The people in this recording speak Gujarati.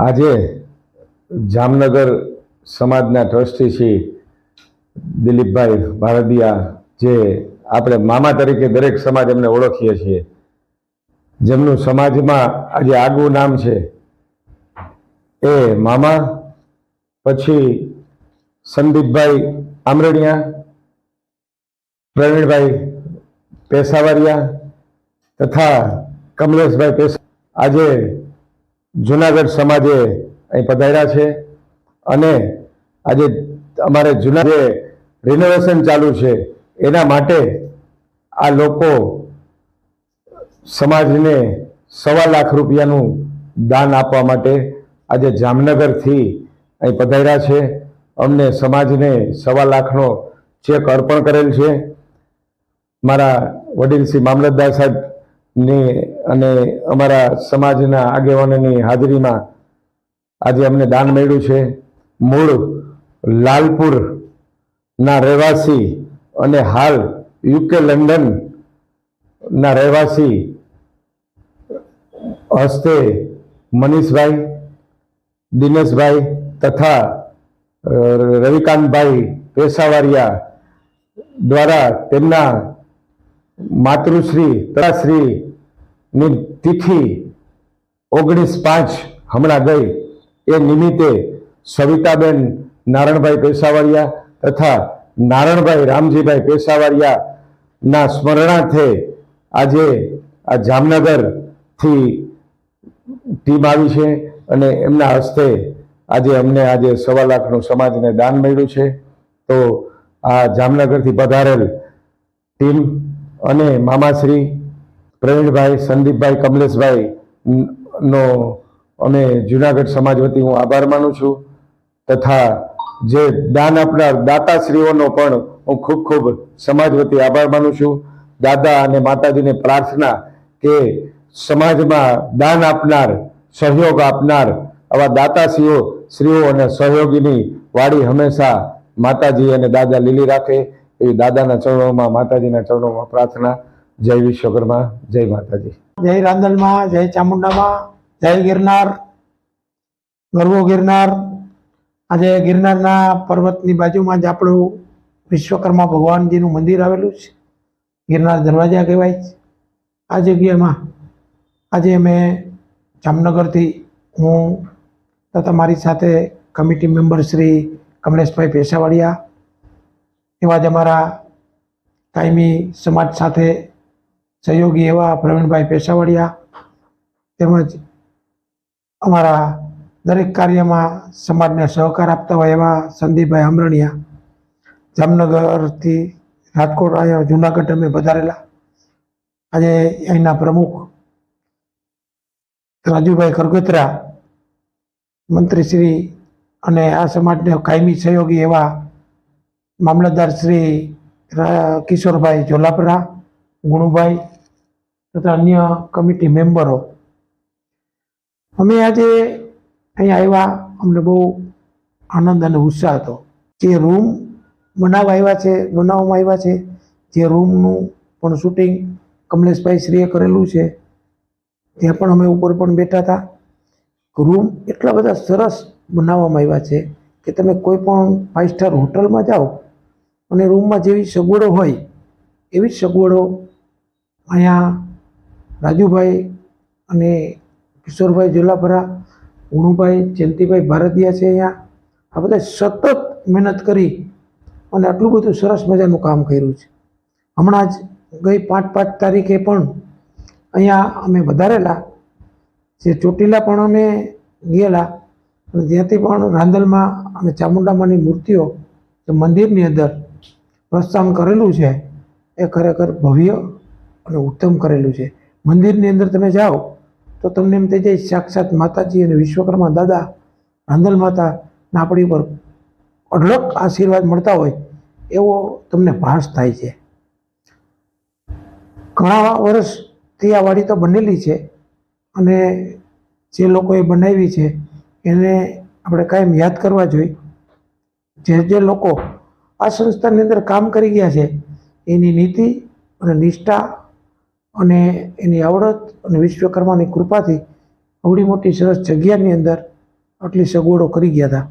આજે જામનગર સમાજના ટ્રસ્ટી શ્રી દિલીપભાઈ ભારદિયા જે આપણે મામા તરીકે દરેક સમાજ એમને ઓળખીએ છીએ, જેમનું સમાજમાં આજે આગવું નામ છે એ મામા, પછી સંદીપભાઈ આમરણિયા, પ્રવીણભાઈ પેશાવરિયા તથા કમલેશભાઈ પેશા આજે જુનાગઢ સમાજે અહીં પધાર્યા છે. અને આજે અમારે જૂના જે રિનોવેશન ચાલુ છે. એના માટે આ લોકો સમાજને સવા લાખ રૂપિયાનું દાન આપવા માટે આજે જામનગરથી અહીં પધાર્યા છે. અમને સમાજને સવા લાખનો ચેક અર્પણ કરેલ છે. મારા વડીલ શ્રી મામલતદાર સાહેબની અને અમારા સમાજના આગેવાનોની હાજરીમાં આજે અમને દાન મળ્યું છે. મૂળ લાલપુરના રહેવાસી અને હાલ યુકે લંડનના રહેવાસી હસ્તે મનીષભાઈ, દિનેશભાઈ તથા રવિકાંતભાઈ પેશાવારિયા દ્વારા તેમના માતૃશ્રી તરાશ્રી ની તિથિ ઓગણીસ પાંચ હમણાં ગઈ. એ નિમિત્તે સવિતાબેન, નારણભાઈ પેશાવારિયા તથા નારણભાઈ રામજીભાઈ પેશાવારિયાના સ્મરણાર્થે આજે આ જામનગરથી ટીમ આવી છે અને એમના હસ્તે આજે અમને આજે સવા લાખનું સમાજને દાન મળ્યું છે. તો આ જામનગરથી પધારેલ ટીમ અને મામાશ્રી પ્રવીણભાઈ, સંદીપભાઈ, કમલેશભાઈ નો અમે જુનાગઢ સમાજ વતી હું આભાર માનું છું તથા જે દાન આપનાર દાતાશ્રીઓનો પણ હું ખૂબ ખૂબ સમાજ વતી આભાર માનું છું. દાદા અને માતાજીને પ્રાર્થના કે સમાજમાં દાન આપનાર, સહયોગ આપનાર આવા દાતાશ્રીઓ, શ્રીઓ અને સહયોગીની વાડી હંમેશા માતાજી અને દાદા લીલી રાખે. એવી દાદાના ચરણોમાં, માતાજીના ચરણોમાં પ્રાર્થના જય વિશ્વકર્મા, જય માતાજી. જય રાંદલમાં, જય ચામુંડામાં, જય ગિરનાર ગરવો ગિરનાર. આજે ગિરનારના પર્વતની બાજુમાં જ આપણું વિશ્વકર્મા ભગવાનજીનું મંદિર આવેલું છે. ગિરનાર દરવાજા કહેવાય છે. આ જગ્યામાં આજે અમે જામનગરથી હું તથા મારી સાથે કમિટી મેમ્બર શ્રી કમલેશભાઈ પેશાવાડિયા એવા જ અમારા કાયમી સમાજ સાથે સહયોગી એવા પ્રવીણભાઈ પેશાવાડિયા તેમજ અમારા દરેક કાર્યમાં સમાજને સહકાર આપતા હોય એવા સંદીપભાઈ અમરણિયા, જામનગરથી રાજકોટ અહીંયા જુનાગઢ અમે પધારેલા. આજે અહીંના પ્રમુખ રાજુભાઈ ખરગોત્રા મંત્રીશ્રી અને આ સમાજને કાયમી સહયોગી એવા મામલતદાર શ્રી કિશોરભાઈ જોલાપરા ગુણુભાઈ તથા અન્ય કમિટી મેમ્બરો અમે આજે અહીં આવ્યા, અમને બહુ આનંદ અને ઉત્સાહ હતો. જે રૂમ બનાવવા આવ્યા છે, બનાવવામાં આવ્યા છે, જે રૂમનું પણ શૂટિંગ કમલેશભાઈ શ્રીએ કરેલું છે, ત્યાં પણ અમે ઉપર પણ બેઠા હતા. રૂમ એટલા બધા સરસ બનાવવામાં આવ્યા છે કે તમે કોઈ પણ ફાઇવ સ્ટાર હોટલમાં જાઓ અને રૂમમાં જેવી સગવડો હોય, એવી જ સગવડો અહીંયા રાજુભાઈ અને કિશોરભાઈ જોલાપરા, ઉણુભાઈ, જયંતિભાઈ ભારતીયા છે અહીંયા. આ બધા સતત મહેનત કરી અને આટલું બધું સરસ મજાનું કામ કર્યું છે. હમણાં જ ગઈ પાંચ પાંચ તારીખે પણ અહીંયા અમે વધારેલા, જે ચોટીલા પણ અમે ગયેલા અને ત્યાંથી પણ રાંદલમાં અમે ચામુંડામાની મૂર્તિઓ જે મંદિરની અંદર પ્રસ્થાન કરેલું છે, એ ખરેખર ભવ્ય અને ઉત્તમ કરેલું છે. મંદિરની અંદર તમે જાઓ, તો તમને એમ થઈ જાય સાક્ષાત માતાજી અને વિશ્વકર્મા દાદા રાંદલ માતાના આપણી ઉપર અઢળક આશીર્વાદ મળતા હોય, એવો તમને ભાસ થાય છે. ઘણા વર્ષથી આ વાડી તો બનેલી છે અને જે લોકોએ બનાવી છે, એને આપણે કાયમ યાદ કરવા જોઈએ. જે જે લોકો આ સંસ્થાની અંદર કામ કરી ગયા છે, એની નીતિ અને નિષ્ઠા અને એની આવડત અને વિશ્વકર્માની કૃપાથી આવડી મોટી સરસ જગ્યાની અંદર આટલી સગવડો કરી ગયા હતા.